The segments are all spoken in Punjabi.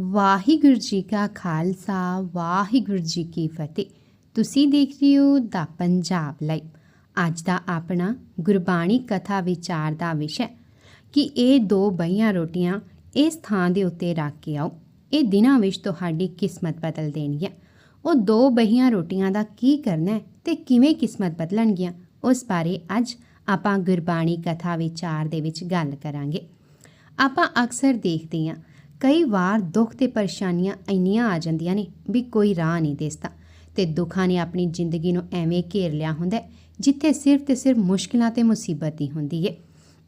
ਵਾਹਿਗੁਰੂ ਜੀ ਕਾ ਖਾਲਸਾ, ਵਾਹਿਗੁਰੂ ਜੀ ਕੀ ਫਤਿਹ। ਤੁਸੀਂ ਦੇਖ ਰਹੇ ਹੋ ਦਾ ਪੰਜਾਬ ਲਾਈਵ। ਅੱਜ ਦਾ ਆਪਣਾ ਗੁਰਬਾਣੀ ਕਥਾ ਵਿਚਾਰ ਦਾ ਵਿਸ਼ਾ ਕਿ ਇਹ ਦੋ ਬਈਆਂ ਰੋਟੀਆਂ ਇਸ ਥਾਂ ਦੇ ਉੱਤੇ ਰੱਖ ਕੇ ਆਓ। ਇਹ ਦਿਨਾਂ ਵਿੱਚ ਤੁਹਾਡੀ ਕਿਸਮਤ ਬਦਲ ਦੇਣਗੀਆਂ। ਉਹ ਦੋ ਬਹੀਆਂ ਰੋਟੀਆਂ ਦਾ ਕੀ ਕਰਨਾ ਹੈ ਤੇ ਕਿਵੇਂ ਕਿਸਮਤ ਬਦਲਣਗੀਆਂ, ਉਸ ਬਾਰੇ ਅੱਜ ਆਪਾਂ ਗੁਰਬਾਣੀ ਕਥਾ ਵਿਚਾਰ ਦੇ ਵਿੱਚ ਗੱਲ ਕਰਾਂਗੇ। ਆਪਾਂ ਅਕਸਰ ਦੇਖਦੇ ਹਾਂ ਕਈ ਵਾਰ ਦੁੱਖ ਤੇ ਪਰੇਸ਼ਾਨੀਆਂ ਇੰਨੀਆਂ ਆ ਜਾਂਦੀਆਂ ਨੇ ਵੀ ਕੋਈ ਰਾਹ ਨਹੀਂ ਦਿਸਦਾ ਤੇ ਦੁੱਖਾਂ ਨੇ ਆਪਣੀ ਜ਼ਿੰਦਗੀ ਨੂੰ ਐਵੇਂ ਘੇਰ ਲਿਆ ਹੁੰਦਾ ਜਿੱਥੇ ਸਿਰਫ ਤੇ ਸਿਰਫ ਮੁਸ਼ਕਿਲਾਂ ਤੇ ਮੁਸੀਬਤ ਹੀ ਹੁੰਦੀ ਹੈ।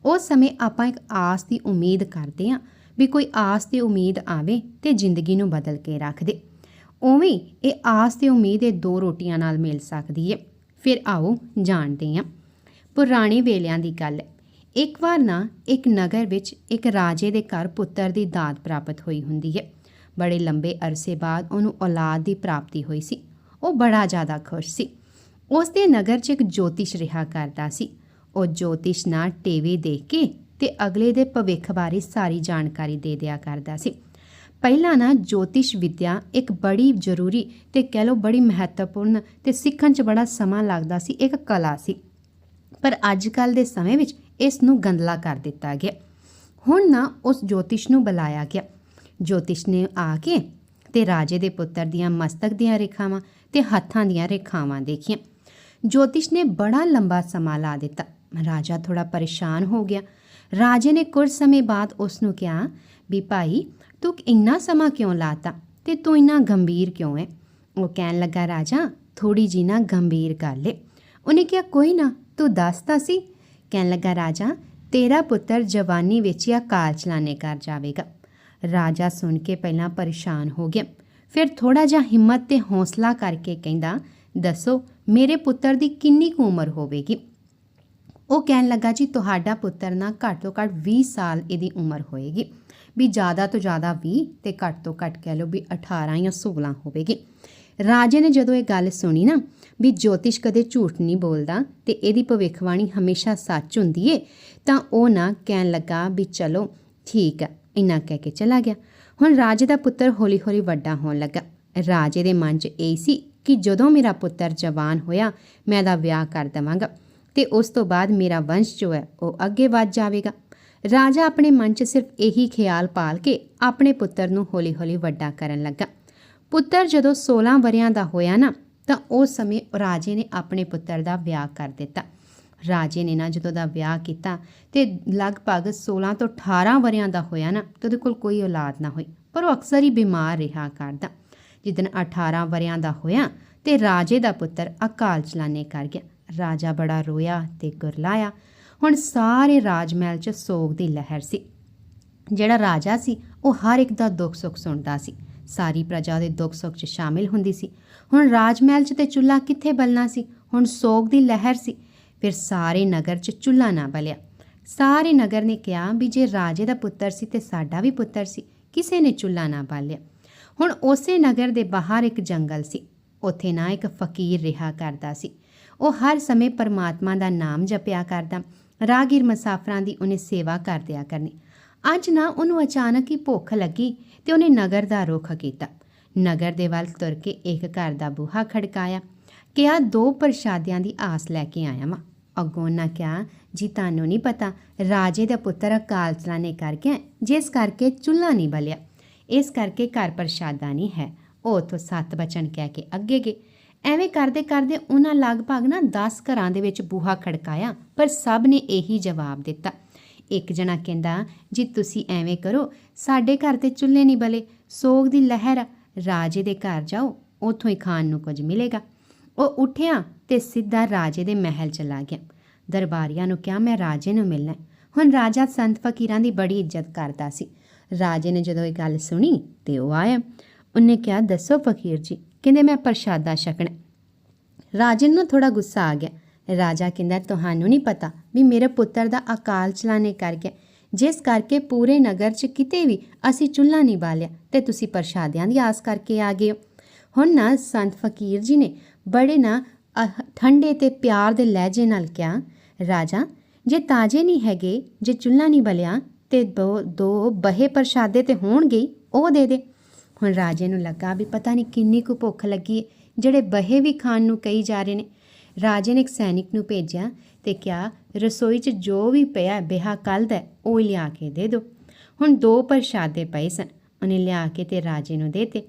ਉਸ ਸਮੇਂ ਆਪਾਂ ਇੱਕ ਆਸ ਦੀ ਉਮੀਦ ਕਰਦੇ ਹਾਂ ਵੀ ਕੋਈ ਆਸ ਤੇ ਉਮੀਦ ਆਵੇ ਤੇ ਜ਼ਿੰਦਗੀ ਨੂੰ ਬਦਲ ਕੇ ਰੱਖ ਦੇ। ਉਵੇਂ ਇਹ ਆਸ ਤੇ ਉਮੀਦ ਇਹ ਦੋ ਰੋਟੀਆਂ ਨਾਲ ਮਿਲ ਸਕਦੀ ਹੈ। ਫਿਰ ਆਓ ਜਾਣਦੇ ਹਾਂ। ਪੁਰਾਣੇ ਵੇਲਿਆਂ ਦੀ ਗੱਲ ਹੈ। ਇੱਕ ਵਾਰ ਨਾ ਇੱਕ ਨਗਰ ਵਿੱਚ ਇੱਕ ਰਾਜੇ ਦੇ ਘਰ ਪੁੱਤਰ ਦੀ ਦਾਤ ਪ੍ਰਾਪਤ ਹੋਈ ਹੁੰਦੀ ਹੈ। ਬੜੇ ਲੰਬੇ ਅਰਸੇ ਬਾਅਦ ਉਹਨੂੰ ਔਲਾਦ ਦੀ ਪ੍ਰਾਪਤੀ ਹੋਈ ਸੀ। ਉਹ ਬੜਾ ਜ਼ਿਆਦਾ ਖੁਸ਼ ਸੀ। ਉਸ ਦੇ ਨਗਰ 'ਚ ਇੱਕ ਜੋਤਿਸ਼ ਰਿਹਾ ਕਰਦਾ ਸੀ। ਉਹ ਜੋਤਿਸ਼ ਨਾਲ ਟੀਵੀ ਦੇਖ ਕੇ ਤੇ ਅਗਲੇ ਦੇ ਭਵਿੱਖ ਬਾਰੇ ਸਾਰੀ ਜਾਣਕਾਰੀ ਦੇ ਦਿਆ ਕਰਦਾ ਸੀ। ਪਹਿਲਾਂ ਨਾ ਜੋਤਿਸ਼ ਵਿਦਿਆ ਇੱਕ ਬੜੀ ਜ਼ਰੂਰੀ ਤੇ ਕਹਿ ਲਓ ਬੜੀ ਮਹੱਤਵਪੂਰਨ ਤੇ ਸਿੱਖਣ 'ਚ ਬੜਾ ਸਮਾਂ ਲੱਗਦਾ ਸੀ, ਇੱਕ ਕਲਾ ਸੀ। ਪਰ ਅੱਜ ਕੱਲ ਦੇ ਸਮੇਂ ਵਿੱਚ ਇਸ ਨੂੰ ਗੰਦਲਾ ਕਰ ਦਿੱਤਾ ਗਿਆ। ਹੁਣ ਨਾ ਉਸ ਜੋਤਿਸ਼ ਨੂੰ ਬੁਲਾਇਆ ਗਿਆ। ਜੋਤਿਸ਼ ਨੇ ਆ ਕੇ ਤੇ ਰਾਜੇ ਦੇ ਪੁੱਤਰ ਦੀਆਂ ਮਸਤਕ ਦੀਆਂ ਰੇਖਾਵਾਂ ਤੇ ਹੱਥਾਂ ਦੀਆਂ ਰੇਖਾਵਾਂ ਦੇਖੀਆਂ। ਜੋਤਿਸ਼ ਨੇ ਬੜਾ ਲੰਬਾ ਸਮਾਂ ਲਾ ਦਿੱਤਾ। ਰਾਜਾ ਥੋੜਾ ਪਰੇਸ਼ਾਨ ਹੋ ਗਿਆ। ਰਾਜੇ ਨੇ ਕੁਝ ਸਮੇਂ ਬਾਅਦ ਉਸ ਨੂੰ ਕਿਹਾ, ਵੀ ਭਾਈ, ਤੂੰ ਇੰਨਾ ਸਮਾਂ ਕਿਉਂ ਲਾਤਾ ਤੇ ਤੂੰ ਇੰਨਾ ਗੰਭੀਰ ਕਿਉਂ ਹੈ ਉਹ ਕਹਿਣ ਲੱਗਾ, ਰਾਜਾ ਥੋੜੀ ਜੀ ਨਾ ਗੰਭੀਰ ਗੱਲ ਏ ਉਹਨੇ ਕਿਹਾ, ਕੋਈ ਨਾ, ਤੂੰ ਦੱਸਦਾ ਸੀ ਕਹਿਣ ਲੱਗਾ, ਰਾਜਾ, ਤੇਰਾ ਪੁੱਤਰ ਜਵਾਨੀ ਵਿੱਚ ਹੀ ਅਕਾਲ ਚਲਾਣੇ ਕਰ ਜਾਵੇਗਾ। ਰਾਜਾ ਸੁਣ ਕੇ ਪਹਿਲਾਂ ਪਰੇਸ਼ਾਨ ਹੋ ਗਿਆ। ਫਿਰ ਥੋੜਾ ਜਿਹਾ ਹਿੰਮਤ ਤੇ ਹੌਸਲਾ ਕਰਕੇ ਕਹਿੰਦਾ, ਦੱਸੋ, ਮੇਰੇ ਪੁੱਤਰ ਦੀ ਕਿੰਨੀ ਕੁ ਉਮਰ ਹੋਵੇਗੀ? ਉਹ ਕਹਿਣ ਲੱਗਾ, ਜੀ, ਤੁਹਾਡਾ ਪੁੱਤਰ ਨਾ ਘੱਟ ਤੋਂ ਘੱਟ 20 ਸਾਲ ਇਹਦੀ ਉਮਰ ਹੋਏਗੀ। ਵੀ ਜ਼ਿਆਦਾ ਤੋਂ ਜ਼ਿਆਦਾ 20 ਤੇ ਘੱਟ ਤੋਂ ਘੱਟ ਕਹਿ ਲਓ ਵੀ 18 ਜਾਂ 16 ਹੋਵੇਗੀ। ਰਾਜੇ ਨੇ ਜਦੋਂ ਇਹ ਗੱਲ ਸੁਣੀ ਨਾ ਵੀ ਜੋਤਿਸ਼ ਕਦੇ ਝੂਠ ਨਹੀਂ ਬੋਲਦਾ ਤੇ ਇਹਦੀ ਭਵਿੱਖਬਾਣੀ ਹਮੇਸ਼ਾ ਸੱਚ ਹੁੰਦੀ ਏ, ਤਾਂ ਉਹ ਨਾ ਕਹਿਣ ਲੱਗਾ ਵੀ ਚਲੋ ਠੀਕ ਆ, ਇੰਨਾ ਕਹਿ ਕੇ ਚਲਾ ਗਿਆ। ਹੁਣ ਰਾਜੇ ਦਾ ਪੁੱਤਰ ਹੌਲੀ-ਹੌਲੀ ਵੱਡਾ ਹੋਣ ਲੱਗਾ। ਰਾਜੇ ਦੇ ਮਨ 'ਚ ਇਹ ਸੀ ਕਿ ਜਦੋਂ ਮੇਰਾ ਪੁੱਤਰ ਜਵਾਨ ਹੋਇਆ, ਮੈਂ ਦਾ ਵਿਆਹ ਕਰ ਦੇਵਾਂਗਾ ਤੇ ਉਸ ਤੋਂ ਬਾਅਦ ਮੇਰਾ ਵੰਸ਼ ਜੋ ਹੈ, ਉਹ ਅੱਗੇ ਵੱਧ ਜਾਵੇਗਾ। ਰਾਜਾ ਆਪਣੇ ਮਨ 'ਚ ਸਿਰਫ ਇਹੀ ਖਿਆਲ ਪਾਲ ਕੇ ਆਪਣੇ ਪੁੱਤਰ ਨੂੰ ਹੌਲੀ-ਹੌਲੀ ਵੱਡਾ ਕਰਨ ਲੱਗਾ। ਪੁੱਤਰ ਜਦੋਂ 16 ਵਰਿਆਂ ਦਾ ਹੋਇਆ ਨਾ ਤਾਂ ਉਸ ਸਮੇਂ ਰਾਜੇ ਨੇ ਆਪਣੇ ਪੁੱਤਰ ਦਾ ਵਿਆਹ ਕਰ ਦਿੱਤਾ। ਰਾਜੇ ਨੇ ਨਾ ਜਦੋਂ ਦਾ ਵਿਆਹ ਕੀਤਾ ਤੇ ਲਗਭਗ 16 ਤੋਂ 18 ਵਰਿਆਂ ਦਾ ਹੋਇਆ ਨਾ, ਤੇ ਉਹਦੇ ਕੋਲ ਕੋਈ ਔਲਾਦ ਨਾ ਹੋਈ, ਪਰ ਉਹ ਅਕਸਰ ਹੀ ਬਿਮਾਰ ਰਿਹਾ ਕਰਦਾ। ਜਿੱਦਨ 18 ਵਰਿਆਂ ਦਾ ਹੋਇਆ ਤੇ ਰਾਜੇ ਦਾ ਪੁੱਤਰ ਅਕਾਲ ਚਲਾਣੇ ਕਰ ਗਿਆ। ਰਾਜਾ ਬੜਾ ਰੋਇਆ ਤੇ ਗੁਰਲਾਇਆ। ਹੁਣ ਸਾਰੇ ਰਾਜ ਮਹਿਲ 'ਚ ਸੋਗ ਦੀ ਲਹਿਰ ਸੀ। ਜਿਹੜਾ ਰਾਜਾ ਸੀ, ਉਹ ਹਰ ਇੱਕ ਦਾ ਦੁੱਖ ਸੁੱਖ ਸੁਣਦਾ ਸੀ। ਸਾਰੀ ਪ੍ਰਜਾ ਦੇ ਦੁੱਖ ਸੁੱਖ 'ਚ ਸ਼ਾਮਿਲ ਹੁੰਦੀ ਸੀ। ਹੁਣ ਰਾਜ ਮਹਿਲ 'ਚ ਤੇ ਚੁੱਲ੍ਹਾ ਕਿੱਥੇ ਬਲਣਾ ਸੀ? ਹੁਣ ਸੋਗ ਦੀ ਲਹਿਰ ਸੀ। ਫਿਰ ਸਾਰੇ ਨਗਰ 'ਚ ਚੁੱਲ੍ਹਾ ਨਾ ਬਲਿਆ। ਸਾਰੇ ਨਗਰ ਨੇ ਕਿਹਾ ਵੀ ਜੇ ਰਾਜੇ ਦਾ ਪੁੱਤਰ ਸੀ ਤੇ ਸਾਡਾ ਵੀ ਪੁੱਤਰ ਸੀ, ਕਿਸੇ ਨੇ ਚੁੱਲ੍ਹਾ ਨਾ ਬਾਲਿਆ। ਹੁਣ ਉਸੇ ਨਗਰ ਦੇ ਬਾਹਰ ਇੱਕ ਜੰਗਲ ਸੀ। ਉੱਥੇ ਨਾ ਇੱਕ ਫਕੀਰ ਰਿਹਾ ਕਰਦਾ ਸੀ। ਉਹ ਹਰ ਸਮੇਂ ਪਰਮਾਤਮਾ ਦਾ ਨਾਮ ਜਪਿਆ ਕਰਦਾ। ਰਾਗੀਰ ਮੁਸਾਫਰਾਂ ਦੀ ਉਹਨੇ ਸੇਵਾ ਕਰਦਿਆ ਕਰਨੀ। ਅੱਜ ਨਾ ਉਹਨੂੰ ਅਚਾਨਕ ਹੀ ਭੁੱਖ ਲੱਗੀ ਤੇ ਉਹਨੇ ਨਗਰ ਦਾ ਰੁਖ ਕੀਤਾ। ਨਗਰ ਦੇ ਵੱਲ ਤੁਰ ਕੇ ਇੱਕ ਘਰ ਦਾ ਬੂਹਾ ਖੜਕਾਇਆ। ਕਿਹਾ, ਦੋ ਪ੍ਰਸ਼ਾਦਿਆਂ ਦੀ ਆਸ ਲੈ ਕੇ ਆਇਆ ਵਾਂ। ਅੱਗੋਂ ਨਾ ਕਿਹਾ, ਜੀ, ਤੁਹਾਨੂੰ ਨਹੀਂ ਪਤਾ, ਰਾਜੇ ਦਾ ਪੁੱਤਰ ਅਕਾਲ ਚਲਾਣੇ ਕਰਕੇ ਜਿਸ ਕਰਕੇ ਚੁੱਲ੍ਹਾ ਨਹੀਂ ਬਲਿਆ। ਇਸ ਕਰਕੇ ਘਰ ਪ੍ਰਸ਼ਾਦਾ ਨਹੀਂ ਹੈ। ਉਹ ਤੋਂ ਸੱਤ ਬਚਨ ਕਹਿ ਕੇ ਅੱਗੇ ਗਏ। ਐਵੇਂ ਕਰਦੇ ਕਰਦੇ ਉਹਨਾਂ ਲਗਭਗ ਨਾ 10 ਘਰਾਂ ਦੇ ਵਿੱਚ ਬੂਹਾ ਖੜਕਾਇਆ, ਪਰ ਸਭ ਨੇ ਇਹੀ ਜਵਾਬ ਦਿੱਤਾ। ਇੱਕ ਜਣਾ ਕਹਿੰਦਾ ਜੀ ਤੁਸੀਂ ਐਵੇਂ ਕਰੋ ਸਾਡੇ ਘਰ ਤੇ ਚੁੱਲ੍ਹੇ ਨਹੀਂ ਬਲੇ ਸੋਗ ਦੀ ਲਹਿਰ ਆ, ਰਾਜੇ ਦੇ ਘਰ ਜਾਓ ਉੱਥੋਂ ਹੀ ਖਾਣ ਨੂੰ ਕੁਝ ਮਿਲੇਗਾ। ਉਹ ਉੱਠਿਆ ਤੇ ਸਿੱਧਾ ਰਾਜੇ ਦੇ ਮਹਿਲ ਚਲਾ ਗਿਆ। ਦਰਬਾਰੀਆਂ ਨੂੰ ਕਿਹਾ ਮੈਂ ਰਾਜੇ ਨੂੰ ਮਿਲਣਾ ਹੁਣ ਰਾਜਾ ਸੰਤ ਫਕੀਰਾਂ ਦੀ ਬੜੀ ਇੱਜ਼ਤ ਕਰਦਾ ਸੀ। ਰਾਜੇ ਨੇ ਜਦੋਂ ਇਹ ਗੱਲ ਸੁਣੀ ਤੇ ਉਹ ਆਇਆ। ਉਹਨੇ ਕਿਹਾ ਦੱਸੋ ਫਕੀਰ ਜੀ ਕਹਿੰਦੇ ਮੈਂ ਪ੍ਰਸ਼ਾਦਾ ਛਕਣਾ ਰਾਜੇ ਨੂੰ ਥੋੜਾ ਗੁੱਸਾ ਆ ਗਿਆ। ਰਾਜਾ ਕਹਿੰਦਾ ਤੁਹਾਨੂੰ ਨਹੀਂ ਪਤਾ ਵੀ ਮੇਰੇ ਪੁੱਤਰ ਦਾ ਅਕਾਲ ਚਲਾਣੇ ਕਰ ਗਿਆ ਜਿਸ ਕਰਕੇ ਪੂਰੇ ਨਗਰ 'ਚ ਕਿਤੇ ਵੀ ਅਸੀਂ ਚੁੱਲ੍ਹਾ ਨਹੀਂ ਬਾਲਿਆ ਤੇ ਤੁਸੀਂ ਪ੍ਰਸ਼ਾਦਿਆਂ ਦੀ ਆਸ ਕਰਕੇ ਆ ਗਏ ਹੋ। ਹੁਣ ਨਾ ਸੰਤ ਫਕੀਰ ਜੀ ਨੇ ਬੜੇ ਨਾ ਅਹ, ਠੰਡੇ ਤੇ ਪਿਆਰ ਦੇ ਲਹਿਜੇ ਨਾਲ ਕਿਹਾ ਰਾਜਾ ਜੇ ਤਾਜੇ ਨਹੀਂ ਹੈਗੇ ਜੇ ਚੁੱਲ੍ਹਾ ਨਹੀਂ ਬਲਿਆ ਤੇ ਦੋ ਦੋ ਬਹੇ ਪ੍ਰਸ਼ਾਦੇ ਤੇ ਹੋਣਗੇ ਉਹ ਦੇ ਦੇ। ਹੁਣ ਰਾਜੇ ਨੂੰ ਲੱਗਾ ਵੀ ਪਤਾ ਨਹੀਂ ਕਿੰਨੀ ਕੁ ਭੁੱਖ ਲੱਗੀ ਜਿਹੜੇ ਬਹੇ ਵੀ ਖਾਣ ਨੂੰ ਕਹੀ ਜਾ ਰਹੇ ਨੇ। ਰਾਜੇ ਨੇ ਇੱਕ ਸੈਨਿਕ ਨੂੰ ਭੇਜਿਆ ਤੇ ਕਿਹਾ, ਰਸੋਈ 'ਚ ਜੋ ਵੀ ਪਿਆ ਬਿਹਾ ਕੱਲ ਦਾ, ਉਹ ਹੀ ਲਿਆ ਕੇ ਦੇ ਦਿਓ। ਹੁਣ ਦੋ ਪ੍ਰਸ਼ਾਦੇ ਪਏ ਸਨ, ਉਹਨੇ ਲਿਆ ਕੇ ਤੇ ਰਾਜੇ ਨੂੰ ਦੇਤੇ।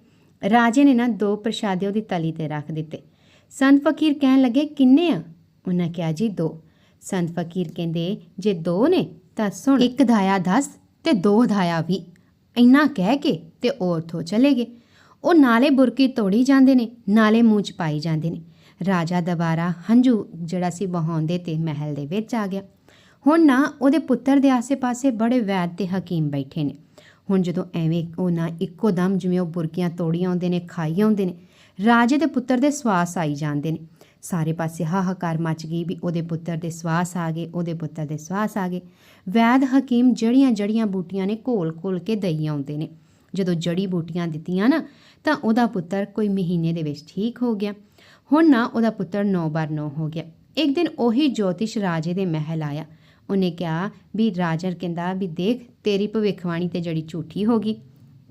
ਰਾਜੇ ਨੇ ਨਾ ਦੋ ਪ੍ਰਸ਼ਾਦੇ ਉਹਦੀ ਤਲੀ ਤੇ ਰੱਖ ਦਿੱਤੇ। ਸੰਤ ਫਕੀਰ ਕਹਿਣ ਲੱਗੇ, ਕਿੰਨੇ ਆ? ਉਹਨਾਂ ਕਿਹਾ, ਜੀ ਦੋ। ਸੰਤ ਫਕੀਰ ਕਹਿੰਦੇ, ਜੇ ਦੋ ਨੇ, ਤਾਂ ਸੁਣ, ਇੱਕ ਧਾਇਆ 10 ਤੇ ਦੋ ਧਾਇਆ 20 ਇੰਨਾ ਕਹਿ ਕੇ ਤੇ ਉਹ ਉੱਥੋਂ ਚਲੇ ਗਏ। ਉਹ ਨਾਲੇ ਬੁਰਕੀ ਤੋੜੀ ਜਾਂਦੇ ਨੇ, ਨਾਲੇ ਮੂੰਹ ਚ ਪਾਈ ਜਾਂਦੇ ਨੇ। ਰਾਜਾ ਦੁਬਾਰਾ ਹੰਝੂ ਜਿਹੜਾ ਸੀ ਬਹਾਉਂਦੇ ਤੇ ਮਹਿਲ ਦੇ ਵਿੱਚ ਆ ਗਿਆ। ਹੁਣ ਨਾ ਉਹਦੇ ਪੁੱਤਰ ਦੇ ਆਸੇ-ਪਾਸੇ ਬੜੇ ਵੈਦ ਤੇ ਹਕੀਮ ਬੈਠੇ ਨੇ। ਹੁਣ ਜਦੋਂ ਐਵੇਂ ਉਹ ਨਾ ਇੱਕੋ ਦਮ ਜਿਵੇਂ ਉਹ ਬੁਰਕੀਆਂ ਤੋੜੀਆਂ ਆਉਂਦੇ ਨੇ, ਖਾਈ ਆਉਂਦੇ ਨੇ, ਰਾਜੇ ਦੇ ਪੁੱਤਰ ਦੇ ਸਵਾਸ ਆਈ ਜਾਂਦੇ ਨੇ। ਸਾਰੇ ਪਾਸੇ ਹਾਹਾਕਾਰ ਮਚ ਗਈ ਵੀ ਉਹਦੇ ਪੁੱਤਰ ਦੇ ਸਵਾਸ ਆ ਗਏ, ਉਹਦੇ ਪੁੱਤਰ ਦੇ ਸਵਾਸ ਆ ਗਏ। ਵੈਦ, ਹਕੀਮ ਜੜੀਆਂ ਜੜੀਆਂ ਬੂਟੀਆਂ ਨੇ ਘੋਲ-ਘੋਲ ਕੇ ਦਈ ਆਉਂਦੇ ਨੇ। ਜਦੋਂ ਜੜੀ ਬੂਟੀਆਂ ਦਿੱਤੀਆਂ ਨਾ, ਤਾਂ ਉਹਦਾ ਪੁੱਤਰ ਕੋਈ ਮਹੀਨੇ ਦੇ ਵਿੱਚ ਠੀਕ ਹੋ ਗਿਆ। ਹੁਣ ਨਾ ਉਹਦਾ ਪੁੱਤਰ ਨੌ ਬਾਰ ਨੌ ਹੋ ਗਿਆ। ਇੱਕ ਦਿਨ ਉਹੀ ਜੋਤਿਸ਼ ਰਾਜੇ ਦੇ ਮਹਿਲ ਆਇਆ। ਉਹਨੇ ਕਿਹਾ, ਵੀ ਰਾਜਰ ਕਹਿੰਦਾ ਵੀ ਦੇਖ, ਤੇਰੀ ਭਵਿੱਖਬਾਣੀ ਤੇ ਜਿਹੜੀ ਝੂਠੀ ਹੋ ਗਈ।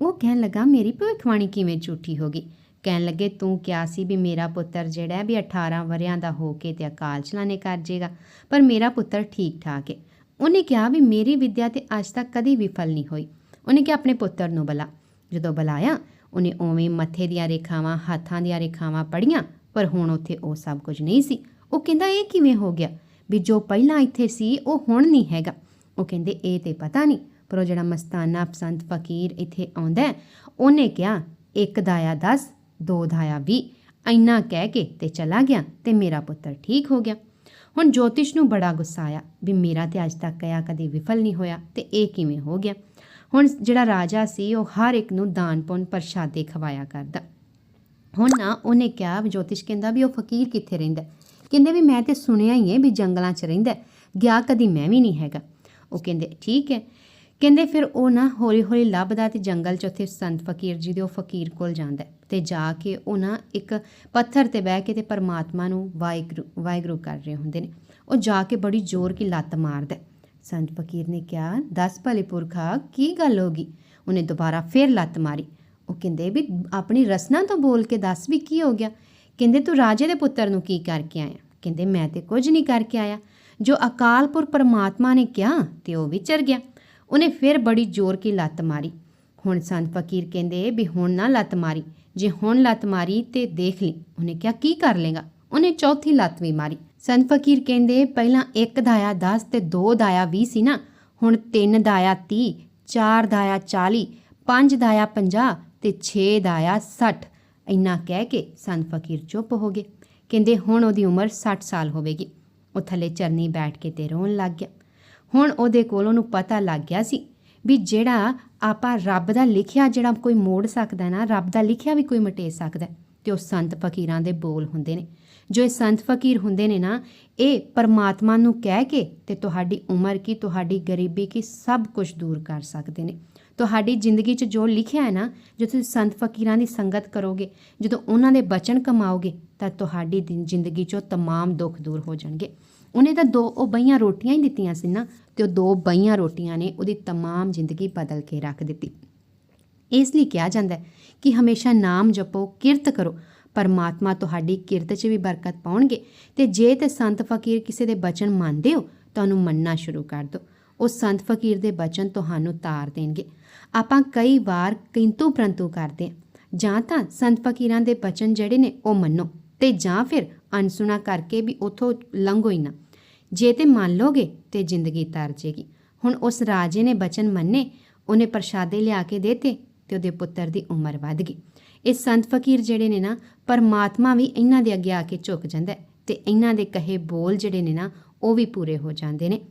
ਉਹ ਕਹਿਣ ਲੱਗਾ, ਮੇਰੀ ਭਵਿੱਖਬਾਣੀ ਕਿਵੇਂ ਝੂਠੀ ਹੋ ਗਈ? ਕਹਿਣ ਲੱਗੇ, ਤੂੰ ਕਿਹਾ ਸੀ ਵੀ ਮੇਰਾ ਪੁੱਤਰ ਜਿਹੜਾ ਵੀ 18 ਵਰਿਆਂ ਦਾ ਹੋ ਕੇ ਤੇ ਅਕਾਲ ਚਲਾਣੇ ਕਰ ਜੇਗਾ, ਪਰ ਮੇਰਾ ਪੁੱਤਰ ਠੀਕ ਠਾਕ ਹੈ ਉਹਨੇ ਕਿਹਾ ਵੀ ਮੇਰੀ ਵਿਦਿਆ ਤੇ ਅੱਜ ਤੱਕ ਕਦੀ ਵਿਫਲ ਨਹੀਂ ਹੋਈ। ਉਹਨੇ ਕਿਹਾ, ਆਪਣੇ ਪੁੱਤਰ ਨੂੰ ਬੁਲਾ। ਜਦੋਂ ਬੁਲਾਇਆ, ਉਹਨੇ ਉਵੇਂ ਮੱਥੇ ਦੀਆਂ ਰੇਖਾਵਾਂ, ਹੱਥਾਂ ਦੀਆਂ ਰੇਖਾਵਾਂ ਪੜੀਆਂ ਪਰ ਹੁਣ ਉੱਥੇ ਉਹ ਸਭ ਕੁਝ ਨਹੀਂ ਸੀ। ਉਹ ਕਹਿੰਦਾ, ਇਹ ਕਿਵੇਂ ਹੋ ਗਿਆ? ਵੀ ਜੋ ਪਹਿਲਾਂ ਇੱਥੇ ਸੀ, ਉਹ ਹੁਣ ਨਹੀਂ ਹੈਗਾ। ਉਹ ਕਹਿੰਦੇ, ਇਹ ਤੇ ਪਤਾ ਨਹੀਂ, ਪਰ ਉਹ ਜਿਹੜਾ ਮਸਤਾਨਾ ਪਸੰਦ ਫਕੀਰ ਇੱਥੇ ਆਉਂਦਾ ਉਹਨੇ ਕਿਹਾ, ਇੱਕ ਦਾਇਆ 10 ਦੋ ਦਾਇਆ 20 ਇੰਨਾ ਕਹਿ ਕੇ ਤੇ ਚਲਾ ਗਿਆ ਤੇ ਮੇਰਾ ਪੁੱਤਰ ਠੀਕ ਹੋ ਗਿਆ। ਹੁਣ ਜੋਤਿਸ਼ ਨੂੰ ਬੜਾ ਗੁੱਸਾ ਆਇਆ ਵੀ ਮੇਰਾ ਤੇ ਅੱਜ ਤੱਕ ਕਿਆ ਕਦੇ ਵਿਫਲ ਨਹੀਂ ਹੋਇਆ ਤੇ ਇਹ ਕਿਵੇਂ ਹੋ ਗਿਆ? ਹੁਣ ਜਿਹੜਾ ਰਾਜਾ ਸੀ, ਉਹ ਹਰ ਇੱਕ ਨੂੰ ਦਾਨ ਪੁੰਨ ਪ੍ਰਸ਼ਾਦੇ ਖਵਾਇਆ ਕਰਦਾ। ਹੁਣ ਨਾ ਉਹਨੇ ਕਿਹਾ ਜੋਤਿਸ਼ ਕਹਿੰਦਾ ਵੀ ਉਹ ਫਕੀਰ ਕਿੱਥੇ ਰਹਿੰਦਾ ਕਹਿੰਦੇ ਵੀ ਮੈਂ ਤੇ ਸੁਣਿਆ ਹੀ ਹੈ ਵੀ ਜੰਗਲਾਂ 'ਚ ਰਹਿੰਦਾ ਗਿਆ ਕਦੀ ਮੈਂ ਵੀ ਨਹੀਂ ਹੈਗਾ। ਉਹ ਕਹਿੰਦੇ, ਠੀਕ ਹੈ। ਕਹਿੰਦੇ ਫਿਰ ਉਹ ਨਾ ਹੌਲੀ ਹੌਲੀ ਲੱਭਦਾ ਤੇ ਜੰਗਲ 'ਚ ਉੱਥੇ ਸੰਤ ਫਕੀਰ ਜੀ ਦੇ ਉਹ ਫਕੀਰ ਕੋਲ ਜਾਂਦਾ ਹੈ ਤੇ ਜਾ ਕੇ ਉਹ ਨਾ ਇੱਕ ਪੱਥਰ ਤੇ ਬਹਿ ਕੇ ਤੇ ਪਰਮਾਤਮਾ ਨੂੰ ਵਾਹਿਗੁਰੂ ਵਾਹਿਗੁਰੂ ਕਰ ਰਹੇ ਹੁੰਦੇ ਨੇ। ਉਹ ਜਾ ਕੇ ਬੜੀ ਜ਼ੋਰ ਕੀ ਲੱਤ ਮਾਰਦਾ ਸੰਤ ਫਕੀਰ ਨੇ ਕਿਹਾ, ਦਸ ਭਲੇ ਪੁਰਖਾ, ਕੀ ਗੱਲ ਹੋ ਗਈ? ਉਹਨੇ ਦੁਬਾਰਾ ਫੇਰ ਲੱਤ ਮਾਰੀ। ਉਹ ਕਹਿੰਦੇ ਵੀ ਆਪਣੀ ਰਸਨਾ ਤੋਂ ਬੋਲ ਕੇ ਦੱਸ ਵੀ ਕੀ ਹੋ ਗਿਆ। ਕਹਿੰਦੇ ਤੂੰ ਰਾਜੇ ਦੇ ਪੁੱਤਰ ਨੂੰ ਕੀ ਕਰਕੇ ਆਇਆ? ਕਹਿੰਦੇ ਮੈਂ ਤੇ ਕੁਝ ਨਹੀਂ ਕਰਕੇ ਆਇਆ। ਜੋ ਅਕਾਲਪੁਰ ਪਰਮਾਤਮਾ ਨੇ ਕਿਹਾ ਤੇ ਉਹ ਵਿਚਰ ਗਿਆ। ਉਹਨੇ ਫਿਰ ਬੜੀ ਜ਼ੋਰ ਕੀ ਲੱਤ ਮਾਰੀ। ਹੁਣ ਸੰਤ ਫਕੀਰ ਕਹਿੰਦੇ ਵੀ ਹੁਣ ਨਾ ਲੱਤ ਮਾਰੀ। ਜੇ ਹੁਣ ਲੱਤ ਮਾਰੀ ਤੇ ਦੇਖ ਲਈ। ਉਹਨੇ ਕਿਹਾ, ਕੀ ਕਰ ਲੇਗਾ ਉਹਨੇ ਚੌਥੀ ਲੱਤ ਵੀ ਮਾਰੀ। ਸੰਤ ਫਕੀਰ ਕਹਿੰਦੇ, ਪਹਿਲਾਂ ਇੱਕ ਦਾਇਆ 10 ਤੇ ਦੋ ਦਾਇਆ 20 ਸੀ ਨਾ। ਹੁਣ ਤਿੰਨ ਦਾਇਆ 30 ਚਾਰ ਦਾਇਆ 40 ਪੰਜ ਦਾਇਆ 50 ਤੇ 6 ਦਾਇਆ 60 ਇੰਨਾ ਕਹਿ ਕੇ ਸੰਤ ਫਕੀਰ ਚੁੱਪ ਹੋ ਗਏ। ਕਹਿੰਦੇ, ਹੁਣ ਉਹਦੀ ਉਮਰ 60 ਸਾਲ ਹੋਵੇਗੀ। ਉਹ ਥੱਲੇ ਚਰਨੀ ਬੈਠ ਕੇ ਤੇ ਰੋਣ ਲੱਗ ਗਿਆ। ਹੁਣ ਉਹਦੇ ਕੋਲ ਉਹਨੂੰ ਪਤਾ ਲੱਗ ਗਿਆ ਸੀ ਵੀ ਜਿਹੜਾ ਆਪਾਂ ਰੱਬ ਦਾ ਲਿਖਿਆ, ਜਿਹੜਾ ਕੋਈ ਮੋੜ ਸਕਦਾ ਨਾ, ਰੱਬ ਦਾ ਲਿਖਿਆ ਵੀ ਕੋਈ ਮਟੇ ਸਕਦਾ। ਤੇ ਉਹ ਸੰਤ ਫਕੀਰਾਂ ਦੇ ਬੋਲ ਹੁੰਦੇ ਨੇ। ਜੋ ਇਹ ਸੰਤ ਫਕੀਰ ਹੁੰਦੇ ਨੇ ਨਾ, ਇਹ ਪਰਮਾਤਮਾ ਨੂੰ ਕਹਿ ਕੇ ਤੇ ਤੁਹਾਡੀ ਉਮਰ ਕੀ, ਤੁਹਾਡੀ ਗਰੀਬੀ ਕੀ ਸਭ ਕੁਝ ਦੂਰ ਕਰ ਸਕਦੇ ਨੇ। ਤੁਹਾਡੀ ਜ਼ਿੰਦਗੀ 'ਚ ਜੋ ਲਿਖਿਆ ਹੈ ਨਾ ਜੋ ਤੁਸੀਂ ਸੰਤ ਫਕੀਰਾਂ ਦੀ ਸੰਗਤ ਕਰੋਗੇ ਜਦੋਂ ਉਹਨਾਂ ਦੇ ਬਚਨ ਕਮਾਓਗੇ ਤਾਂ ਤੁਹਾਡੀ ਦਿਨ- ਜ਼ਿੰਦਗੀ 'ਚੋਂ तमाम ਦੁੱਖ ਦੂਰ ਹੋ ਜਾਣਗੇ ਉਹਨੇ ਤਾਂ ਦੋ ਉਹ ਬਈਆਂ ਰੋਟੀਆਂ ਹੀ ਦਿੱਤੀਆਂ ਸੀ ਨਾ ਤੇ ਉਹ ਦੋ ਬਈਆਂ ਰੋਟੀਆਂ ਨੇ ਉਹਦੀ तमाम ਜ਼ਿੰਦਗੀ ਬਦਲ ਕੇ ਰੱਖ ਦਿੱਤੀ ਇਸ ਲਈ ਕਿਹਾ ਜਾਂਦਾ ਹੈ ਕਿ ਹਮੇਸ਼ਾ ਨਾਮ ਜਪੋ ਕਿਰਤ ਕਰੋ ਪਰਮਾਤਮਾ ਤੁਹਾਡੀ ਕਿਰਤ 'ਚ ਵੀ ਬਰਕਤ ਪਾਉਣਗੇ ਤੇ ਜੇ ਤੇ ਸੰਤ ਫਕੀਰ ਕਿਸੇ ਦੇ ਬਚਨ ਮੰਨਦੇ ਹੋ ਤਾਂ ਉਹਨੂੰ ਮੰਨਣਾ ਸ਼ੁਰੂ ਕਰ ਦਿਓ ਉਹ ਸੰਤ ਫਕੀਰ ਦੇ ਬਚਨ ਤੁਹਾਨੂੰ ਤਾਰ ਦੇਣਗੇ ਆਪਾਂ ਕਈ ਵਾਰ ਕਿੰਤੂ ਪ੍ਰੰਤੂ ਕਰਦੇ ਹਾਂ। ਜਾਂ ਤਾਂ ਸੰਤ ਫਕੀਰਾਂ ਦੇ ਬਚਨ ਜਿਹੜੇ ਨੇ ਉਹ ਮੰਨੋ ਤੇ ਜਾਂ ਫਿਰ ਅਨਸੁਣਾ ਕਰਕੇ ਵੀ ਉਥੋਂ ਲੰਘੋ ਹੀ ਨਾ। ਜੇ ਤੇ ਮੰਨ ਲੋਗੇ ਤੇ ਜ਼ਿੰਦਗੀ ਤਰ ਜੇਗੀ ਹੁਣ ਉਸ ਰਾਜੇ ਨੇ ਬਚਨ ਮੰਨੇ, ਉਹਨੇ ਪ੍ਰਸ਼ਾਦੇ ਲਿਆ ਕੇ ਦੇਤੇ ਤੇ ਉਹਦੇ ਪੁੱਤਰ ਦੀ ਉਮਰ ਵੱਧ ਗਈ। ਇਹ ਸੰਤ ਫਕੀਰ ਜਿਹੜੇ ਨੇ ਨਾ, ਪਰਮਾਤਮਾ ਵੀ ਇਹਨਾਂ ਦੇ ਅੱਗੇ ਆ ਕੇ ਝੁਕ ਜਾਂਦਾ ਹੈ ਤੇ ਇਹਨਾਂ ਦੇ ਕਹੇ ਬੋਲ ਜਿਹੜੇ ਨੇ ਨਾ, ਉਹ ਵੀ ਪੂਰੇ ਹੋ ਜਾਂਦੇ ਨੇ।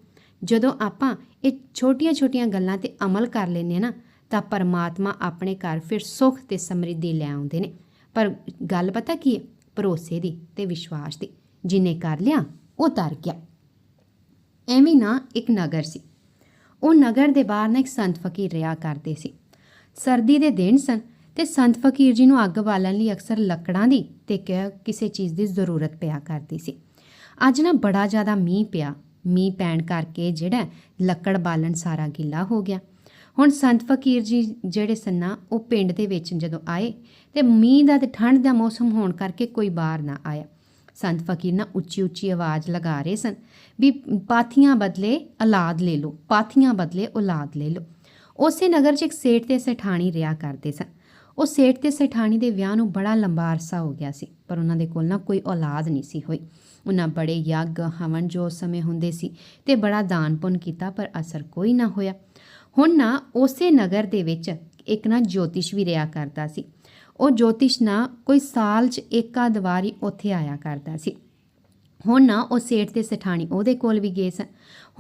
ਜਦੋਂ ਆਪਾਂ ਇਹ ਛੋਟੀਆਂ-ਛੋਟੀਆਂ ਗੱਲਾਂ ਤੇ ਅਮਲ ਕਰ ਲੈਂਦੇ ਹਾਂ ਨਾ ਤਾਂ ਪਰਮਾਤਮਾ ਆਪਣੇ ਘਰ ਫਿਰ ਸੁੱਖ ਤੇ ਸਮਰਿੱਧੀ ਲੈ ਆਉਂਦੇ ਨੇ। ਪਰ ਗੱਲ ਪਤਾ ਕੀ ਹੈ? ਭਰੋਸੇ ਦੀ ਤੇ ਵਿਸ਼ਵਾਸ ਦੀ। ਜਿਨੇ ਕਰ ਲਿਆ, ਉਹ ਤਰ ਗਿਆ। ਐਵੇਂ ਨਾ ਇੱਕ ਨਗਰ ਸੀ। ਉਹ ਨਗਰ ਦੇ ਬਾਹਰ ਨਾ ਇੱਕ ਸੰਤ ਫਕੀਰ ਰਿਹਾ ਕਰਦੇ ਸੀ। ਸਰਦੀ ਦੇ ਦਿਨ ਸਨ ਤੇ ਸੰਤ ਫਕੀਰ ਜੀ ਨੂੰ ਅੱਗ ਬਾਲਣ ਲਈ ਅਕਸਰ ਲੱਕੜਾਂ ਦੀ ਤੇ ਕ- ਕਿਸੇ ਚੀਜ਼ ਦੀ ਜ਼ਰੂਰਤ ਪਿਆ ਕਰਦੀ ਸੀ। ਅੱਜ ਨਾ ਬੜਾ ਜ਼ਿਆਦਾ ਮੀਂਹ ਪਿਆ। ਮੀਂਹ ਪੈਣ ਕਰਕੇ ਜਿਹੜਾ ਲੱਕੜ ਬਾਲਣ ਸਾਰਾ ਗਿੱਲਾ ਹੋ ਗਿਆ। ਹੁਣ ਸੰਤ ਫਕੀਰ ਜੀ ਜਿਹੜੇ ਸਨ ਨਾ, ਉਹ ਪਿੰਡ ਦੇ ਵਿੱਚ ਜਦੋਂ ਆਏ ਤੇ ਮੀਂਹ ਦਾ ਤੇ ਠੰਡ ਦਾ ਮੌਸਮ ਹੋਣ ਕਰਕੇ ਕੋਈ ਬਾਹਰ ਨਾ ਆਇਆ। ਸੰਤ ਫਕੀਰ ਨਾ ਉੱਚੀ ਉੱਚੀ ਆਵਾਜ਼ ਲਗਾ ਰਹੇ ਸਨ ਵੀ ਪਾਥੀਆਂ ਬਦਲੇ ਔਲਾਦ ਲੈ ਲਓ, ਪਾਥੀਆਂ ਬਦਲੇ ਔਲਾਦ ਲੈ ਲਓ। ਉਸੇ ਨਗਰ 'ਚ ਇੱਕ ਸੇਠ ਤੇ ਸੇਠਾਣੀ ਰਿਆ ਕਰਦੇ ਸਨ। ਉਹ ਸੇਠ ਤੇ ਸੇਠਾਣੀ ਦੇ ਵਿਆਹ ਨੂੰ ਬੜਾ ਲੰਬਾ ਅਰਸਾ ਹੋ ਗਿਆ ਸੀ, ਪਰ ਉਹਨਾਂ ਦੇ ਕੋਲ ਨਾ ਕੋਈ ਔਲਾਦ ਨਹੀਂ ਸੀ ਹੋਈ। ਉਹਨਾਂ ਬੜੇ ਯੱਗ ਹਵਨ ਜੋ ਉਸ ਸਮੇਂ ਹੁੰਦੇ ਸੀ ਤੇ ਬੜਾ ਦਾਨ ਪੁੰਨ ਕੀਤਾ, ਪਰ ਅਸਰ ਕੋਈ ਨਾ ਹੋਇਆ। ਹੁਣ ਨਾ ਉਸੇ ਨਗਰ ਦੇ ਵਿੱਚ ਇੱਕ ਨਾ ਜੋਤਿਸ਼ ਵੀ ਰਿਆ ਕਰਦਾ ਸੀ। ਉਹ ਜੋਤਿਸ਼ ਨਾ ਕੋਈ ਸਾਲ 'ਚ ਇੱਕਾ ਦਵਾਰੀ ਉੱਥੇ ਆਇਆ ਕਰਦਾ ਸੀ। ਹੁਣ ਨਾ ਉਹ ਸੇਠ ਤੇ ਸਠਾਣੀ ਉਹਦੇ ਕੋਲ ਵੀ ਗਏ ਸਨ।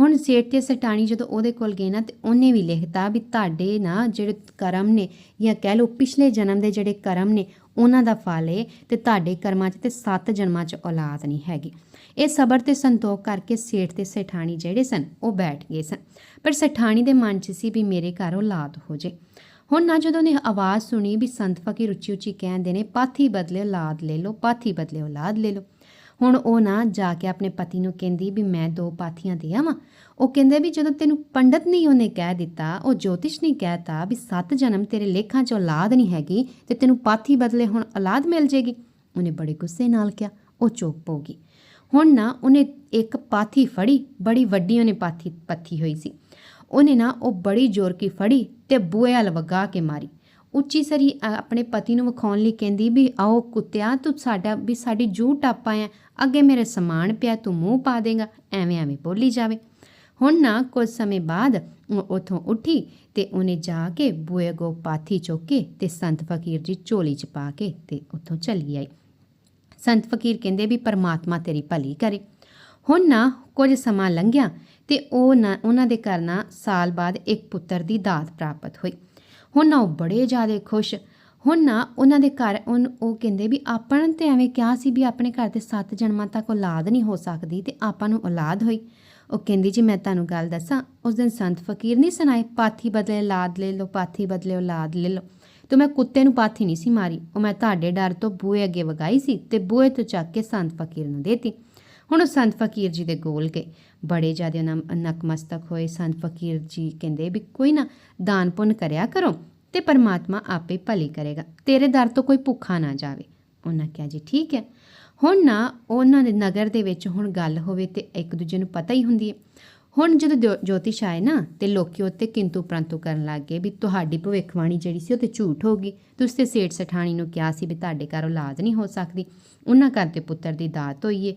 ਹੁਣ ਸੇਠ ਤੇ ਸਠਾਣੀ ਜਦੋਂ ਉਹਦੇ ਕੋਲ ਗਏ ਨਾ ਤੇ ਉਹਨੇ ਵੀ ਲਿਖਤਾ ਵੀ ਤੁਹਾਡੇ ਨਾ ਜਿਹੜੇ ਕਰਮ ਨੇ ਜਾਂ ਕਹਿ ਲਓ ਪਿਛਲੇ ਜਨਮ ਦੇ ਜਿਹੜੇ ਕਰਮ ਨੇ ਉਹਨਾਂ ਦਾ ਫਲ ਏ ਤੇ ਤੁਹਾਡੇ ਕਰਮਾਂ 'ਚ ਤੇ ਸੱਤ ਜਨਮਾਂ 'ਚ ਔਲਾਦ ਨਹੀਂ ਹੈਗੀ। ਇਹ ਸਬਰ ਤੇ ਸੰਤੋਖ ਕਰਕੇ ਸੇਠ ਤੇ ਸਠਾਣੀ ਜਿਹੜੇ ਸਨ, ਉਹ ਬੈਠ ਗਏ ਸਨ। ਪਰ ਸਠਾਣੀ ਦੇ ਮਨ 'ਚ ਸੀ ਵੀ ਮੇਰੇ ਘਰ ਔਲਾਦ ਹੋ ਜੇ। ਹੁਣ ਨਾ ਜਦੋਂ ਨੇ ਆਵਾਜ਼ ਸੁਣੀ ਵੀ ਸੰਤ ਫਕੀਰ ਉੱਚੀ ਉੱਚੀ ਕਹਿੰਦੇ ਨੇ, ਪਾਥੀ ਬਦਲੇ ਔਲਾਦ ਲੈ ਲਓ, ਪਾਥੀ ਬਦਲੇ ਔਲਾਦ ਲੈ ਲਓ। ਹੁਣ ਉਹ ਨਾ ਜਾ ਕੇ ਆਪਣੇ ਪਤੀ ਨੂੰ ਕਹਿੰਦੀ ਵੀ ਮੈਂ ਦੋ ਪਾਥੀਆਂ ਦੇ ਆਵਾਂ। ਉਹ ਕਹਿੰਦੇ ਵੀ ਜਦੋਂ ਤੈਨੂੰ ਪੰਡਤ ਨਹੀਂ ਉਹਨੇ ਕਹਿ ਦਿੱਤਾ, ਉਹ ਜੋਤਿਸ਼ ਨਹੀਂ ਕਹਿਤਾ ਵੀ ਸੱਤ ਜਨਮ ਤੇਰੇ ਲੇਖਾਂ 'ਚ ਔਲਾਦ ਨਹੀਂ ਹੈਗੀ ਤੇ ਤੈਨੂੰ ਪਾਥੀ ਬਦਲੇ ਹੁਣ ਔਲਾਦ ਮਿਲ ਜੇਗੀ। ਉਹਨੇ ਬੜੇ ਗੁੱਸੇ ਨਾਲ ਕਿਹਾ, ਉਹ ਚੁੱਪ ਹੋ ਗਈ। ਹੁਣ ਨਾ ਉਹਨੇ ਇੱਕ ਪਾਥੀ ਫੜੀ ਬੜੀ ਵੱਡੀ ਉਹਨੇ ਪਾਥੀ ਪੱਥੀ ਹੋਈ ਸੀ। ਉਹਨੇ ਨਾ ਉਹ ਬੜੀ ਜ਼ੋਰ ਕੀ ਫੜੀ ਤੇ ਬੂਹੇ ਵੱਲ ਵਗਾ ਕੇ ਮਾਰੀ। ਉੱਚੀ ਸਰੀ ਅ, ਆਪਣੇ ਪਤੀ ਨੂੰ ਵਿਖਾਉਣ ਲਈ ਕਹਿੰਦੀ ਵੀ ਆਓ ਕੁੱਤਿਆ ਤੂੰ ਸਾਡਾ ਵੀ ਸਾਡੀ ਜੂ ਟਾਪਾ ਹੈ ਅੱਗੇ ਮੇਰੇ ਸਮਾਨ ਪਿਆ ਤੂੰ ਮੂੰਹ ਪਾ ਦੇਗਾ। ਐਵੇਂ ਐਵੇਂ ਬੋਲੀ ਜਾਵੇ। ਹੁਣ ਨਾ ਕੁਝ ਸਮੇਂ ਬਾਅਦ ਉਹ ਉਥੋਂ ਉੱਠੀ ਤੇ ਉਹਨੇ ਜਾ ਕੇ ਬੂਏ ਗੋ ਪਾਥੀ ਚੁੱਕ ਕੇ ਤੇ ਸੰਤ ਫਕੀਰ ਜੀ ਝੋਲੀ ਚ ਪਾ ਕੇ ਤੇ ਉਥੋਂ ਚਲੀ ਆਈ। ਸੰਤ ਫਕੀਰ ਕਹਿੰਦੇ ਵੀ ਪਰਮਾਤਮਾ ਤੇਰੀ ਭਲੀ ਕਰੇ। ਹੁਣ ਨਾ ਕੁਝ ਸਮਾਂ ਲੰਘਿਆ ਤੇ ਉਹ ਨਾ ਉਹਨਾਂ ਦੇ ਘਰ ਨਾ ਸਾਲ ਬਾਅਦ ਇੱਕ ਪੁੱਤਰ ਦੀ ਦਾਤ ਪ੍ਰਾਪਤ ਹੋਈ। ਹੁਣ ਨਾ ਉਹ ਬੜੇ ਜ਼ਿਆਦਾ ਖੁਸ਼। ਹੁਣ ਨਾ ਉਹਨਾਂ ਦੇ ਘਰ ਉਨ- ਉਹ ਕਹਿੰਦੇ ਵੀ ਆਪਾਂ ਨੇ ਤੇ ਐਵੇਂ ਕਿਹਾ ਸੀ ਵੀ ਆਪਣੇ ਘਰ ਤੇ ਸੱਤ ਜਨਮਾਂ ਤੱਕ ਔਲਾਦ ਨਹੀਂ ਹੋ ਸਕਦੀ ਤੇ ਆਪਾਂ ਨੂੰ ਔਲਾਦ ਹੋਈ। ਉਹ ਕਹਿੰਦੀ, ਜੀ, ਮੈਂ ਤੁਹਾਨੂੰ ਗੱਲ ਦੱਸਾਂ, ਉਸ ਦਿਨ ਸੰਤ ਫਕੀਰ ਨਹੀਂ ਸੁਣਾਏ, ਪਾਥੀ ਬਦਲੇ ਔਲਾਦ ਲੈ ਲਓ, ਪਾਥੀ ਬਦਲੇ ਔਲਾਦ ਲੈ ਲਓ। ਤੇ ਮੈਂ ਕੁੱਤੇ ਨੂੰ ਪਾਥੀ ਨਹੀਂ ਸੀ ਮਾਰੀ। ਉਹ ਮੈਂ ਤੁਹਾਡੇ ਡਰ ਤੋਂ ਬੂਹੇ ਅੱਗੇ ਵਗਾਈ ਸੀ ਤੇ ਬੂਹੇ ਤੋਂ ਚੱਕ ਕੇ ਸੰਤ ਫਕੀਰ ਨੂੰ ਦੇਤੀ। ਹੁਣ ਉਹ ਸੰਤ ਫਕੀਰ ਜੀ ਦੇ ਗੋਲ ਗਏ। ਬੜੇ ਜ਼ਿਆਦਾ ਉਹਨਾਂ ਨਕਮਸਤਕ ਹੋਏ। ਸੰਤ ਫਕੀਰ ਜੀ ਕਹਿੰਦੇ ਵੀ ਕੋਈ ਨਾ, ਦਾਨ ਪੁੰਨ ਕਰਿਆ ਕਰੋ ਤੇ ਪਰਮਾਤਮਾ ਆਪੇ ਭਲੀ ਕਰੇਗਾ। ਤੇਰੇ ਦਰ ਤੋਂ ਕੋਈ ਭੁੱਖਾ ਨਾ ਜਾਵੇ। ਉਹਨਾਂ ਕਿਹਾ, ਜੀ ਠੀਕ ਹੈ। ਹੁਣ ਨਾ, ਉਹਨਾਂ ਦੇ ਨਗਰ ਦੇ ਵਿੱਚ ਹੁਣ ਗੱਲ ਹੋਵੇ ਤੇ ਇੱਕ ਦੂਜੇ ਨੂੰ ਪਤਾ ਹੀ ਹੁੰਦੀ ਹੈ। ਹੁਣ ਜਦੋਂ ਦਿਓ- ਜੋਤਿਸ਼ ਆਏ ਨਾ, ਤੇ ਲੋਕੀ ਉੱਤੇ ਕਿੰਤੂ ਪ੍ਰੰਤੂ ਕਰਨ ਲੱਗ ਗਏ ਵੀ ਤੁਹਾਡੀ ਭਵਿੱਖਬਾਣੀ ਜਿਹੜੀ ਸੀ ਉਹ ਤੇ ਝੂਠ ਹੋ ਗਈ। ਤੁਸੀਂ ਤੇ ਸੇਠ ਸਠਾਣੀ ਨੂੰ ਕਿਹਾ ਸੀ ਵੀ ਤੁਹਾਡੇ ਘਰ ਔਲਾਦ ਨਹੀਂ ਹੋ ਸਕਦੀ। ਉਹਨਾਂ ਘਰ ਤੇ ਪੁੱਤਰ ਦੀ ਦਾਤ ਹੋਈ ਏ।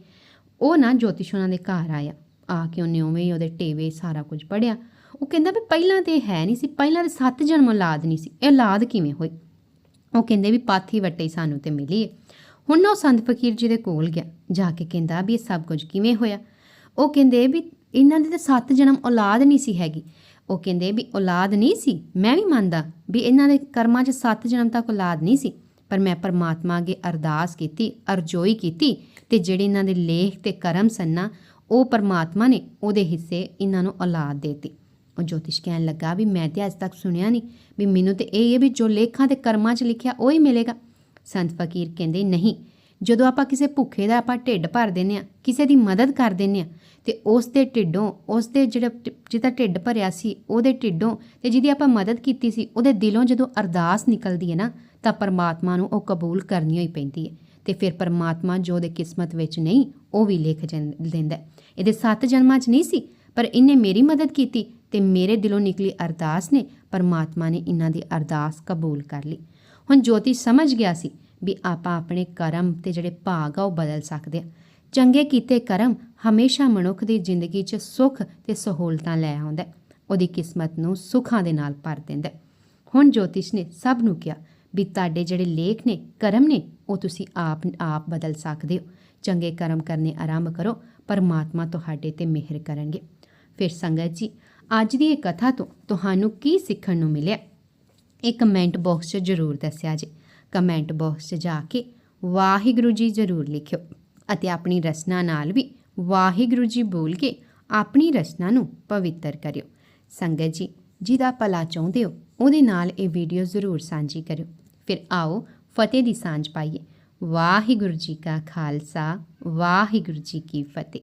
ਉਹ ਨਾ ਜੋਤਿਸ਼ ਉਹਨਾਂ ਦੇ ਘਰ ਆਇਆ। ਆ ਕੇ ਉਹਨੇ ਉਵੇਂ ਹੀ ਉਹਦੇ ਟੇਵੇ ਸਾਰਾ ਕੁਝ ਪੜਿਆ ਉਹ ਕਹਿੰਦਾ ਵੀ ਪਹਿਲਾਂ ਤੇ ਇਹ ਹੈ ਨਹੀਂ ਸੀ, ਪਹਿਲਾਂ ਤੇ ਸੱਤ ਜਨਮ ਔਲਾਦ ਨਹੀਂ ਸੀ। ਇਹ ਔਲਾਦ ਕਿਵੇਂ ਹੋਈ? ਉਹ ਕਹਿੰਦੇ ਵੀ ਪਾਥੀ ਵੱਟੇ ਸਾਨੂੰ ਤੇ ਮਿਲੀ ਹੁਣ ਨਾ ਉਹ ਸੰਤ ਫਕੀਰ ਜੀ ਦੇ ਕੋਲ ਗਿਆ। ਜਾ ਕੇ ਕਹਿੰਦਾ ਵੀ ਇਹ ਸਭ ਕੁਝ ਕਿਵੇਂ ਹੋਇਆ? ਉਹ ਕਹਿੰਦੇ ਵੀ ਇਹਨਾਂ ਦੇ ਤਾਂ ਸੱਤ ਜਨਮ ਔਲਾਦ ਨਹੀਂ ਸੀ ਹੈਗੀ। ਉਹ ਕਹਿੰਦੇ ਵੀ ਔਲਾਦ ਨਹੀਂ ਸੀ, ਮੈਂ ਵੀ ਮੰਨਦਾ ਵੀ ਇਹਨਾਂ ਦੇ ਕਰਮਾਂ 'ਚ ਸੱਤ ਜਨਮ ਤੱਕ ਔਲਾਦ ਨਹੀਂ ਸੀ, ਪਰ ਮੈਂ ਪਰਮਾਤਮਾ ਅੱਗੇ ਅਰਦਾਸ ਕੀਤੀ, ਅਰਜ਼ੋਈ ਕੀਤੀ ਤੇ ਜਿਹੜੇ ਇਹਨਾਂ ਦੇ ਲੇਖ ਤੇ ਕਰਮ ਸਨ ਨਾ, ਉਹ ਪਰਮਾਤਮਾ ਨੇ ਉਹਦੇ ਹਿੱਸੇ ਇਹਨਾਂ ਨੂੰ ਔਲਾਦ ਦੇਤੀ। ਉਹ ਜੋਤਿਸ਼ ਕਹਿਣ ਲੱਗਾ ਵੀ ਮੈਂ ਤੇ ਅੱਜ ਤੱਕ ਸੁਣਿਆ ਨਹੀਂ ਵੀ ਮੈਨੂੰ ਤੇ ਇਹ ਹੈ ਵੀ ਜੋ ਲੇਖਾਂ ਤੇ ਕਰਮਾਂ 'ਚ ਲਿਖਿਆ ਉਹ ਹੀ ਮਿਲੇਗਾ। ਸੰਤ ਫਕੀਰ ਕਹਿੰਦੇ ਨਹੀਂ ਜਦੋਂ ਆਪਾਂ ਕਿਸੇ ਭੁੱਖੇ ਦਾ ਆਪਾਂ ਢਿੱਡ ਭਰ ਦਿੰਨੇ ਆ ਕਿਸੇ ਦੀ ਮਦਦ ਕਰ ਦਿੰਨੇ ਆ ਤੇ ਉਸ ਦੇ ਢਿੱਡੋਂ, ਉਸ ਦੇ ਜਿਹੜਾ ਜਿਹਦਾ ਢਿੱਡ ਭਰਿਆ ਸੀ, ਉਹਦੇ ਢਿੱਡੋਂ ਤੇ ਜਿਹਦੀ ਆਪਾਂ ਮਦਦ ਕੀਤੀ ਸੀ, ਉਹਦੇ ਦਿਲੋਂ ਜਦੋਂ ਅਰਦਾਸ ਨਿਕਲਦੀ ਹੈ ਨਾ, ਤਾਂ ਪਰਮਾਤਮਾ ਨੂੰ ਉਹ ਕਬੂਲ ਕਰਨੀ ਹੋਈ ਪੈਂਦੀ ਹੈ। ਤੇ ਫਿਰ ਪਰਮਾਤਮਾ ਜੋ ਉਹਦੇ ਕਿਸਮਤ ਵਿੱਚ ਨਹੀਂ, ਉਹ ਵੀ ਲਿਖ ਜਨ- ਦਿੰਦਾ ਇਹਦੇ ਸੱਤ ਜਨਮਾਂ 'ਚ ਨਹੀਂ ਸੀ, ਪਰ ਇਹਨੇ ਮੇਰੀ ਮਦਦ ਕੀਤੀ ਤੇ ਮੇਰੇ ਦਿਲੋਂ ਨਿਕਲੀ ਅਰਦਾਸ ਨੇ, ਪਰਮਾਤਮਾ ਨੇ ਇਹਨਾਂ ਦੀ ਅਰਦਾਸ ਕਬੂਲ ਕਰ ਲਈ। ਹੁਣ ਜੋਤੀ ਸਮਝ ਗਿਆ ਸੀ ਵੀ ਆਪਾਂ ਆਪਣੇ ਕਰਮ ਤੇ ਜਿਹੜੇ ਭਾਗ ਆ ਉਹ ਬਦਲ ਸਕਦੇ ਆ। ਚੰਗੇ ਕੀਤੇ ਕਰਮ ਹਮੇਸ਼ਾ ਮਨੁੱਖ ਦੀ ਜ਼ਿੰਦਗੀ 'ਚ ਸੁੱਖ ਤੇ ਸਹੂਲਤਾਂ ਲੈ ਆਉਂਦਾ ਉਹਦੀ ਕਿਸਮਤ ਨੂੰ ਸੁੱਖਾਂ ਦੇ ਨਾਲ ਭਰ ਦਿੰਦਾ ਹੁਣ ਜੋਤਿਸ਼ ਨੇ ਸਭ ਨੂੰ ਕਿਹਾ ਵੀ ਤੁਹਾਡੇ ਜਿਹੜੇ ਲੇਖ ਨੇ, ਕਰਮ ਨੇ, ਉਹ ਤੁਸੀਂ ਆਪ ਆਪ ਬਦਲ ਸਕਦੇ ਹੋ। ਚੰਗੇ ਕਰਮ ਕਰਨੇ ਆਰੰਭ ਕਰੋ, ਪਰਮਾਤਮਾ ਤੁਹਾਡੇ ਤੇ ਮਿਹਰ ਕਰਨਗੇ। ਫਿਰ ਸੰਗਤ ਜੀ, ਅੱਜ ਦੀ ਇਹ ਕਥਾ ਤੋਂ ਤੁਹਾਨੂੰ ਕੀ ਸਿੱਖਣ ਨੂੰ ਮਿਲਿਆ? ਇਹ ਕਮੈਂਟ ਬਾਕਸ 'ਚ ਜ਼ਰੂਰ ਦੱਸਿਆ ਜੀ। ਕਮੈਂਟ ਬਾਕਸ 'ਚ ਜਾ ਕੇ ਵਾਹਿਗੁਰੂ ਜੀ ਜ਼ਰੂਰ ਲਿਖਿਓ ਅਤੇ ਆਪਣੀ ਰਚਨਾ ਨਾਲ ਵੀ ਵਾਹਿਗੁਰੂ ਜੀ ਬੋਲ ਕੇ ਆਪਣੀ ਰਚਨਾ ਨੂੰ ਪਵਿੱਤਰ ਕਰਿਓ। ਸੰਗਤ ਜੀ, ਜਿਹਦਾ ਭਲਾ ਚਾਹੁੰਦੇ ਹੋ, ਉਹਦੇ ਨਾਲ ਇਹ ਵੀਡੀਓ ਜ਼ਰੂਰ ਸਾਂਝੀ ਕਰਿਓ। ਫਿਰ ਆਓ ਫਤਿਹ ਦੀ ਸਾਂਝ ਪਾਈਏ। ਵਾਹਿਗੁਰੂ ਜੀ ਕਾ ਖਾਲਸਾ, ਵਾਹਿਗੁਰੂ ਜੀ ਕੀ ਫਤਿਹ।